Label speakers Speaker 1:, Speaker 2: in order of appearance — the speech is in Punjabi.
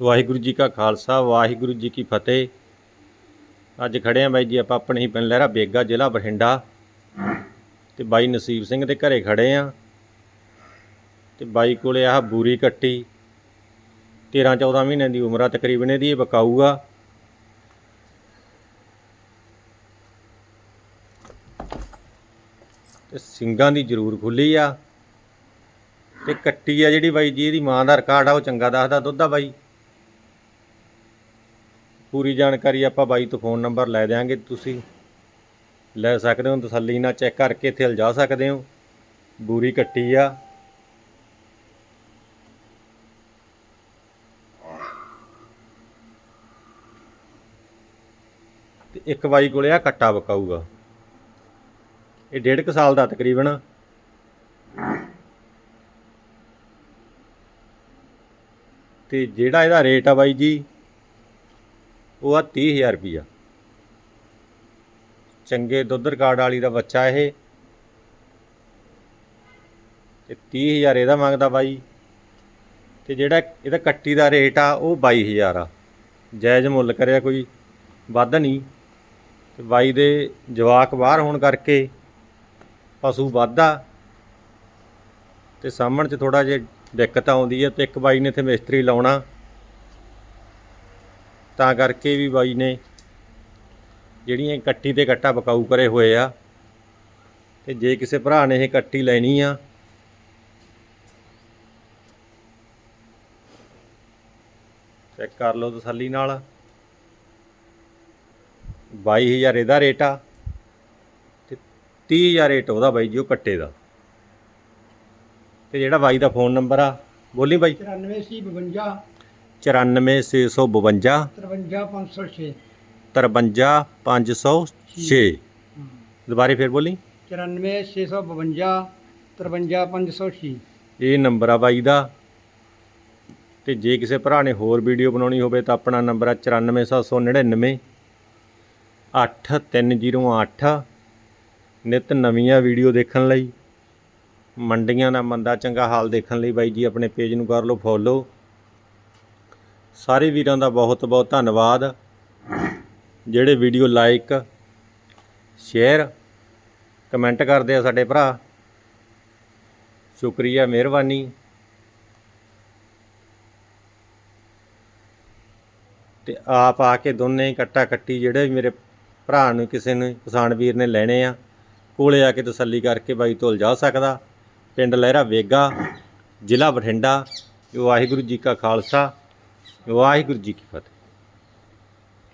Speaker 1: ਵਾਹਿਗੁਰੂ ਜੀ ਕਾ ਖਾਲਸਾ, ਵਾਹਿਗੁਰੂ ਜੀ ਕੀ ਫਤਿਹ। ਅੱਜ ਖੜੇ ਆ ਬਾਈ ਜੀ, ਆਪਾਂ ਆਪਣੇ ਹੀ ਪਿੰਡ ਲਹਿਰਾ ਬੇਗਾ, ਜ਼ਿਲ੍ਹਾ ਬਠਿੰਡਾ। ਤੇ ਬਾਈ ਨਸੀਬ ਸਿੰਘ ਦੇ ਘਰੇ ਖੜੇ ਆ ਤੇ ਬਾਈ ਕੋਲੇ ਆਹ ਬੂਰੀ ਕੱਟੀ। 13 14 ਮਹੀਨਿਆਂ ਦੀ ਉਮਰ ਆ ਤਕਰੀਬਨ ਇਹਦੀ ਇਹ ਬਕਾਊਗਾ ਤੇ ਸਿੰਘਾਂ ਦੀ ਜ਼ਰੂਰ ਖੁੱਲੀ ਆ। ਤੇ ਕੱਟੀ ਆ ਜਿਹੜੀ ਬਾਈ ਜੀ, ਇਹਦੀ ਮਾਂ ਦਾ ਰਿਕਾਰਡ ਆ, ਉਹ ਚੰਗਾ ਦੱਸਦਾ ਦੁੱਧ ਆ ਬਾਈ। ਪੂਰੀ ਜਾਣਕਾਰੀ ਆਪਾਂ ਬਾਈ ਤੋਂ ਫੋਨ ਨੰਬਰ ਲੈ ਦਿਆਂਗੇ, ਤੁਸੀਂ ਲੈ ਸਕਦੇ ਹੋ, ਤਸੱਲੀ ਨਾਲ ਚੈੱਕ ਕਰਕੇ ਇੱਥੇ ਲਿਜਾ ਸਕਦੇ ਹੋ। ਬੂਰੀ ਕੱਟੀ ਆ। ਤੇ ਇੱਕ ਬਾਈ ਕੋਲੇ ਆ ਕੱਟਾ ਬਕਾਊਗਾ ਇਹ ਡੇਢ ਕੁ ਸਾਲ ਦਾ ਤਕਰੀਬਨ। ਤੇ ਜਿਹੜਾ ਇਹਦਾ ਰੇਟ ਆ ਬਾਈ ਜੀ ਉਹ ਆ 30000 ਰੁਪਈਆ। ਚੰਗੇ ਦੁੱਧ ਰਿਕਾਰਡ ਵਾਲੀ ਦਾ ਬੱਚਾ ਇਹ। ਤੇ 30000 ਇਹਦਾ ਮੰਗਦਾ ਬਾਈ। ਤੇ ਜਿਹੜਾ ਇਹਦਾ ਕੱਟੀ ਦਾ ਰੇਟ ਆ, ਉਹ 22000 ਆ। ਜਾਇਜ਼ ਮੁੱਲ ਕਰਿਆ ਕੋਈ ਵੱਧ ਨਹੀਂ। ਤੇ ਬਾਈ ਦੇ ਜਵਾਕ ਬਾਹਰ ਹੋਣ ਕਰਕੇ ਪਸ਼ੂ ਵੱਧਦਾ ਤੇ ਸਾਹਮਣ ਚ ਥੋੜਾ ਜਿਹਾ ਦਿੱਕਤ ਆਉਂਦੀ ਹੈ ਤੇ ਇੱਕ ਬਾਈ ਨੇ ਇੱਥੇ ਮਿਸਤਰੀ ਲਾਉਣਾ। ਤਾਂ ਕਰਕੇ ਵੀ ਬਾਈ ਨੇ ਜਿਹੜੀਆਂ ਕੱਟੀ ਤੇ ਕੱਟਾ ਬਕਾਊ ਕਰੇ ਹੋਏ ਆ, ਤੇ ਜੇ ਕਿਸੇ ਭਰਾ ਨੇ ਇਹ ਕੱਟੀ ਲੈਣੀ ਆ ਚੈੱਕ ਕਰ ਲਓ ਤਸੱਲੀ ਨਾਲ। 22000 ਇਹਦਾ ਰੇਟ ਆ, ਤੇ 30000 ਰੇਟ ਉਹਦਾ ਬਾਈ ਜੀ, ਉਹ ਕੱਟੇ ਦਾ। ਤੇ ਜਿਹੜਾ ਬਾਈ ਦਾ ਫੋਨ ਨੰਬਰ ਆ, ਬੋਲੀ ਬਾਈ।
Speaker 2: 94 52
Speaker 1: 94652
Speaker 2: 53506
Speaker 1: 53506 ਦੁਬਾਰੇ ਫਿਰ ਬੋਲੀ।
Speaker 2: 94 652 53506
Speaker 1: ਇਹ ਨੰਬਰ ਆ ਬਾਈ ਦਾ। ਤੇ ਜੇ ਕਿਸੇ ਭਰਾ ਨੇ ਹੋਰ ਵੀਡੀਓ ਬਣਾਉਣੀ ਹੋਵੇ ਤਾਂ ਆਪਣਾ ਨੰਬਰ ਆ 94799 8308 ਨਿਤ ਨਵੀਆਂ ਵੀਡੀਓ ਦੇਖਣ ਲਈ। ਮੰਡੀਆਂ ਦਾ ਮੰਦਾ ਚੰਗਾ ਹਾਲ ਦੇਖਣ ਲਈ ਬਾਈ ਜੀ ਆਪਣੇ ਪੇਜ ਨੂੰ ਕਰ ਲਓ ਫੋਲੋ। ਸਾਰੇ ਵੀਰਾਂ ਦਾ ਬਹੁਤ ਬਹੁਤ ਧੰਨਵਾਦ। ਜਿਹੜੇ ਵੀਡੀਓ ਲਾਈਕ, ਸ਼ੇਅਰ, ਕਮੈਂਟ ਕਰਦੇ ਆ ਸਾਡੇ ਭਰਾ। ਸ਼ੁਕਰੀਆ, ਮਿਹਰਬਾਨੀ। ਤੇ ਆਪ ਆ ਕੇ ਦੋਨੇ ਹੀ ਕੱਟਾ ਕੱਟੀ ਜਿਹੜੇ ਵੀ ਮੇਰੇ ਭਰਾ ਨੂੰ ਕਿਸੇ ਨੂੰ ਕਿਸਾਨ ਵੀਰ ਨੇ ਲੈਣੇ ਆ, ਕੋਲੇ ਆ ਕੇ ਤਸੱਲੀ ਕਰਕੇ ਬਾਈ ਤੋਂ ਜਾ ਸਕਦਾ। ਪਿੰਡ ਲਹਿਰਾ ਵੇਗਾ, ਜ਼ਿਲ੍ਹਾ ਬਠਿੰਡਾ, ਵਾਹਿਗੁਰੂ ਜੀ ਕਾ ਖਾਲਸਾ। ਵਾਹਿਗੁਰੂ ਜੀ ਕੀ ਫਤਿਹ।